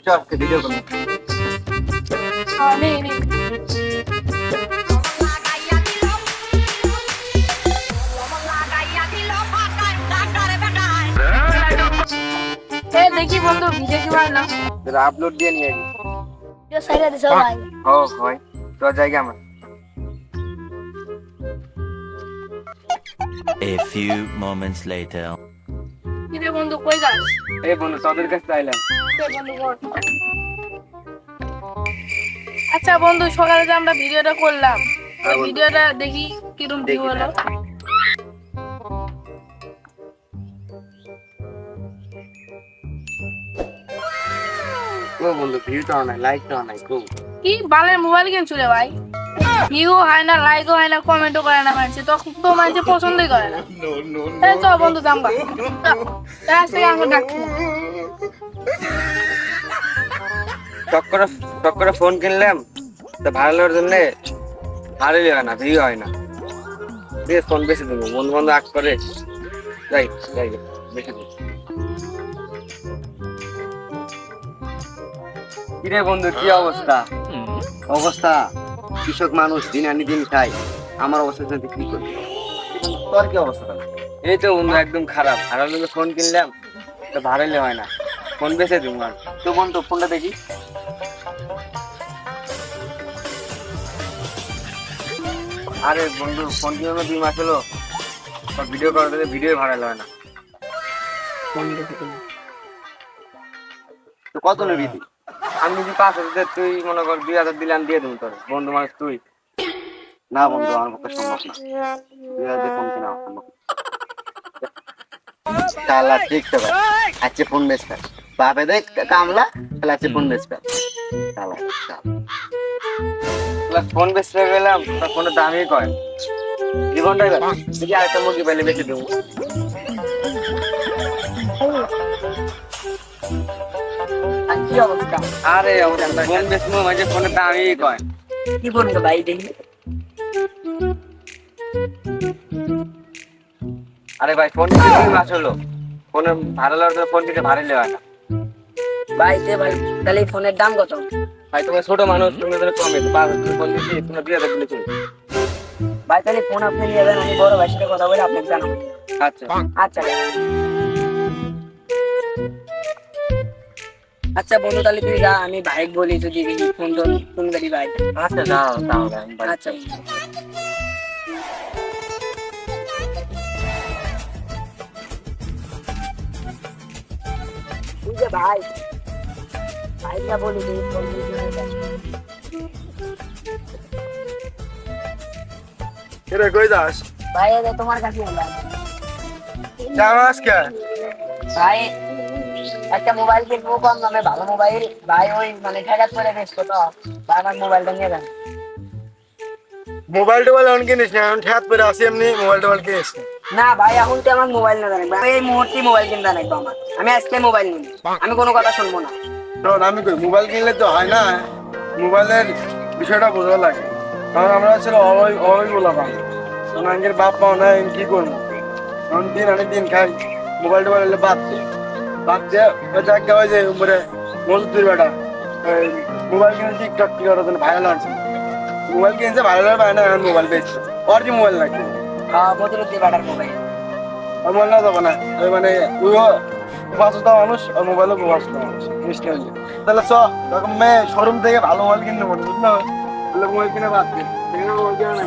Video দেখি বন্ধু video কি বানালাম আপলোড দিয়ে নিয়ে আগে ভিডিও সাইডে দিছো ভাই। ও ভাই তোর জায়গা আমার। A few moments later. কি রে বন্ধু কই যাস? এই বন্ধু তোদের কাছে আইলাম। আচ্ছা বন্ধু সকালে যে আমরা ভিডিওটা করলাম হ্যাঁ, ভিডিওটা দেখি কিরম ভিউ হলো। ও বন্ধু ভিউ তো নাই লাইক তো নাই খুব কি বালের মোবাইল কিনছো রে ভাই? ভিউ হয় না লাইকও হয় না কমেন্টও করে না মানুষ তখন তো মানুষ পছন্দই করে না। এই চল বন্ধু জামবা রাস্তায় আমাকে ডাকছি টক্করে টক্করে ফোন কিনলাম তো ভালো হওয়ার জন্য ভালোই হয় না ভিউ হয় না। দিয়ে ফোন বেশি দেবো বন্ধু বন্ধু আগ করে। যাই যাই বেশি দেবো। কিরে বন্ধু কি অবস্থা? অবস্থা? কৃষক মানুষ দিন আনি দিন খাই আমার অবস্থা তুই কি করবি তোর কি অবস্থা এই তো বন্ধু একদম খারাপ। খারাপ লোকে ফোন কিনলাম তো ভাড়াইলে হয় না। ফোন বেঁচে দেবো আর। তো বন্ধু ফোনটা দেখি। আরে বন্ধু ফোন কিনে দুই মাস হলো। ভিডিও করার জন্য ভিডিও ভাড়াইলে হয় না। তো কত নিবি তুই? আমি যদি পাঁচ হাজার তুই মনে কর দুই হাজার দিলাম দিয়ে দেবো তোর। বন্ধু মানুষ, তুই? না বন্ধু, আমার পক্ষে সম্ভব না। দুই হাজার ফোন কেনা সম্ভব। শালা ঠিক তো ফোন পাই বাপে দেখ, কামলা তাহলে আজকে ফোন পাই শালা শালা। ফোন বেচতে গেলাম, তার ফোনের দামই কয়। জীবনটাই যদি আরেকটা মুরগি পাইলে বেঁচে দেবো। কি অবস্থা? আরে অবস্থা ফোন বেচবো মাঝে ফোনের দামই কয়। কি বলব ভাই দেখি। আরে ভাই ফোন মাস হলো? ফোনে ভাড়া লওয়ার জন্য ফোন কিনতে ভাড়াই লেওয়া না। ভাই দে ভাই তাহলে ফোনের দাম কত? ভাই তোমার ছোট মানুষ তুমি তাহলে কমে পাঁচ হাজার ফোন দিচ্ছি তোমার দুই হাজার দিলে চলবে ভাই তাহলে ফোন আপনি নিয়ে যাবেন আমি বড় ভাইয়ের সাথে কথা বলে আপনাকে জানাব। আচ্ছা। আচ্ছা। আচ্ছা বন্ধু তাহলে তুই যা আমি ভাই বলি যদি ফোন টোন ফোন করি ভাই আচ্ছা যাও বাড়ি- আচ্ছা। ভাই ভাই না বলি। কিরে কই যাস? ভাই তোমার কাছে এলাম। যাস কে ভাই একটা মোবাইল কিনবো কম দামে ভালো মোবাইল ভাই ওই মানে ঠেকাত করে বেচতো তো ভাই আমার মোবাইলটা নিয়ে যান। মোবাইল টোবাইল অন কিনিস না এখন ঠেত পরে আসি এমনি মোবাইল টোবাইল কিনিস না। ভাই এখন তো আমার মোবাইল না জানি এই মুহূর্তে মোবাইল কিনতে লাগবে আমার। আমি আজকে মোবাইল নিই আমি কোনো কথা শুনব না। শোন আমি কই মোবাইল কিনলে তো হয় না মোবাইলের বিষয়টা বোঝা লাগে। কারণ আমরা ছিল অবৈ অবৈ বলা পাবো কারণ আঙ্কের বাপ পাও না আমি কি করব? এখন দিন আনি দিন খাই। মোবাইল টোবাইল বাদ দে। বাদ দিয়ে ওই যে উপরে মজদুর বেটা মোবাইল কিনে টিকটক কি করার জন্য ভাইরাল আছে মোবাইল কিনছে ভাইরাল পায় না এখন মোবাইল বেচছে। ওর কি মোবাইল লাগবে হ্যাঁ মধুরতি বাটার মোবাইল আর মোবাইল না যাবে না। ওই মানে ওইও বাসুতা মানুষ আর মোবাইলও বাসুতা মানুষ। মিষ্টি হয়ে তাহলে চ তখন মেয়ে শোরুম থেকে ভালো মোবাইল কিনতে পারব বুঝলো? তাহলে মোবাইল কিনে বাদ দিন মোবাইল কিনে না